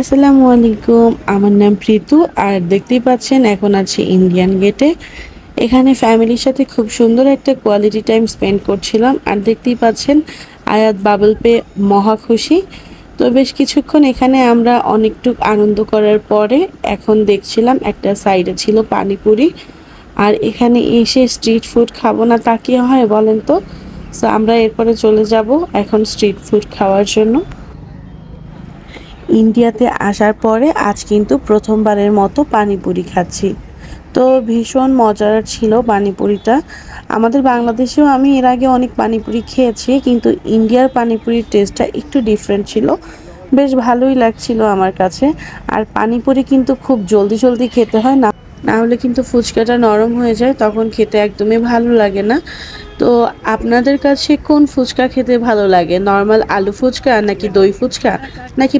আসসালামু আলাইকুম। আমার নাম প্রীতু আর দেখতেই পাচ্ছেন এখন আছে ইন্ডিয়ান গেটে এখানে ফ্যামিলির সাথে খুব সুন্দর একটা কোয়ালিটি টাইম স্পেন্ড করছিলাম আর দেখতেই পাচ্ছেন আয়াত বাবল পে মহা খুশি। তো বেশ কিছুক্ষণ এখানে আমরা অনেকটুক আনন্দ করার পরে এখন দেখছিলাম একটা সাইডে ছিল পানিপুরি। আর এখানে এসে স্ট্রিট ফুড খাব না তা কি হয় বলেন তো? সো আমরা এরপরে চলে যাব এখন স্ট্রিট ফুড খাওয়ার জন্য। ইন্ডিয়াতে আসার পরে আজ কিন্তু প্রথমবারের মতো পানিপুরি খাচ্ছি। তো ভীষণ মজার ছিল পানিপুরিটা। আমাদের বাংলাদেশেও আমি এর আগে অনেক পানিপুরি খেয়েছি, কিন্তু ইন্ডিয়ার পানিপুরির টেস্টটা একটু ডিফারেন্ট ছিল। বেশ ভালোই লাগছিল আমার কাছে। আর পানিপুরি কিন্তু খুব জলদি জলদি খেতে হয় না না হলে কিন্তু ফুচকাটা নরম হয়ে যায়, তখন খেতে একদমই ভালো লাগে না। তো আপনাদের কাছে কোন ফুচকা খেতে ভালো লাগে? নর্মাল আলু ফুচকা নাকি দই ফুচকা? নাকি